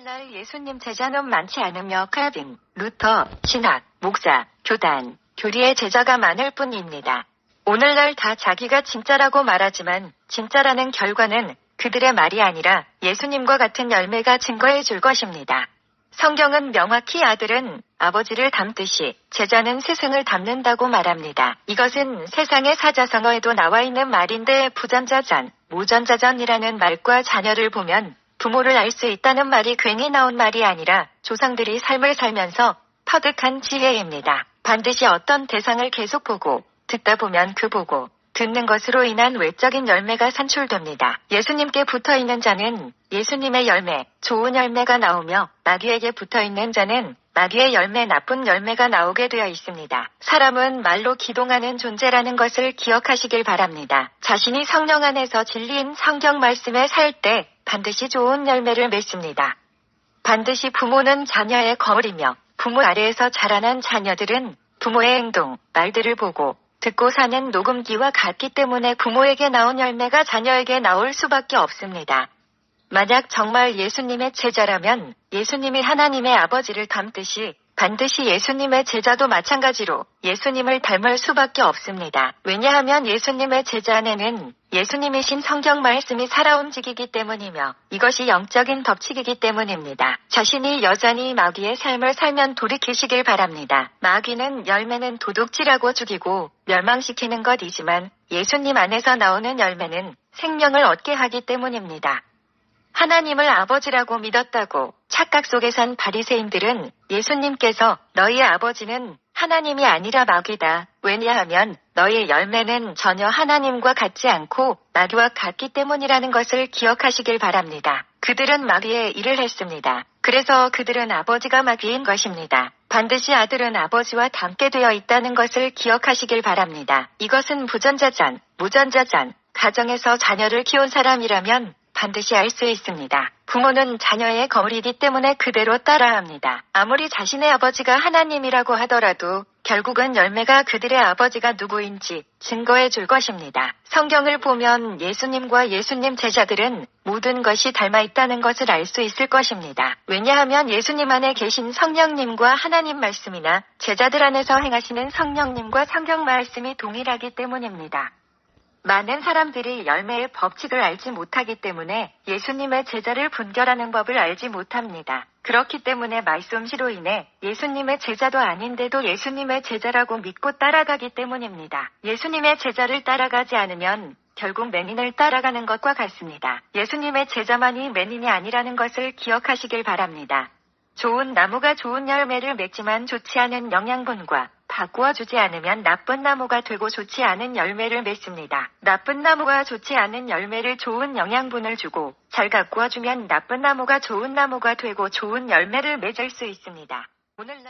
오늘날 예수님 제자는 많지 않으며 칼빈, 루터, 신학, 목사, 교단, 교리의 제자가 많을 뿐입니다. 오늘날 다 자기가 진짜라고 말하지만 진짜라는 결과는 그들의 말이 아니라 예수님과 같은 열매가 증거해 줄 것입니다. 성경은 명확히 아들은 아버지를 닮듯이 제자는 스승을 닮는다고 말합니다. 이것은 세상의 사자성어에도 나와 있는 말인데 부전자전, 무전자전이라는 말과 자녀를 보면 부모를 알 수 있다는 말이 괜히 나온 말이 아니라 조상들이 삶을 살면서 터득한 지혜입니다. 반드시 어떤 대상을 계속 보고 듣다 보면 그 보고 듣는 것으로 인한 외적인 열매가 산출됩니다. 예수님께 붙어 있는 자는 예수님의 열매, 좋은 열매가 나오며 마귀에게 붙어 있는 자는 마귀의 열매, 나쁜 열매가 나오게 되어 있습니다. 사람은 말로 기동하는 존재라는 것을 기억하시길 바랍니다. 자신이 성령 안에서 진리인 성경 말씀에 살 때 반드시 좋은 열매를 맺습니다. 반드시 부모는 자녀의 거울이며 부모 아래에서 자라난 자녀들은 부모의 행동, 말들을 보고 듣고 사는 녹음기와 같기 때문에 부모에게 나온 열매가 자녀에게 나올 수밖에 없습니다. 만약 정말 예수님의 제자라면 예수님이 하나님의 아버지를 닮듯이 반드시 예수님의 제자도 마찬가지로 예수님을 닮을 수밖에 없습니다. 왜냐하면 예수님의 제자 안에는 예수님이신 성경 말씀이 살아 움직이기 때문이며 이것이 영적인 법칙이기 때문입니다. 자신이 여전히 마귀의 삶을 살면 돌이키시길 바랍니다. 마귀는 열매는 도둑질하고 죽이고 멸망시키는 것이지만 예수님 안에서 나오는 열매는 생명을 얻게 하기 때문입니다. 하나님을 아버지라고 믿었다고 착각 속에 산 바리새인들은 예수님께서 너희의 아버지는 하나님이 아니라 마귀다. 왜냐하면 너희의 열매는 전혀 하나님과 같지 않고 마귀와 같기 때문이라는 것을 기억하시길 바랍니다. 그들은 마귀의 일을 했습니다. 그래서 그들은 아버지가 마귀인 것입니다. 반드시 아들은 아버지와 닮게 되어 있다는 것을 기억하시길 바랍니다. 이것은 부전자전, 무전자전, 가정에서 자녀를 키운 사람이라면 반드시 알 수 있습니다. 부모는 자녀의 거울이기 때문에 그대로 따라 합니다. 아무리 자신의 아버지가 하나님이라고 하더라도 결국은 열매가 그들의 아버지가 누구인지 증거해 줄 것입니다. 성경을 보면 예수님과 예수님 제자들은 모든 것이 닮아 있다는 것을 알 수 있을 것입니다. 왜냐하면 예수님 안에 계신 성령님과 하나님 말씀이나 제자들 안에서 행하시는 성령님과 성경 말씀이 동일하기 때문입니다. 많은 사람들이 열매의 법칙을 알지 못하기 때문에 예수님의 제자를 분별하는 법을 알지 못합니다. 그렇기 때문에 말씀시로 인해 예수님의 제자도 아닌데도 예수님의 제자라고 믿고 따라가기 때문입니다. 예수님의 제자를 따라가지 않으면 결국 맹인을 따라가는 것과 같습니다. 예수님의 제자만이 맹인이 아니라는 것을 기억하시길 바랍니다. 좋은 나무가 좋은 열매를 맺지만 좋지 않은 영양분과 바꾸어 주지 않으면 나쁜 나무가 되고 좋지 않은 열매를 맺습니다. 나쁜 나무가 좋지 않은 열매를 좋은 영양분을 주고 잘 가꾸어 주면 나쁜 나무가 좋은 나무가 되고 좋은 열매를 맺을 수 있습니다. 오늘날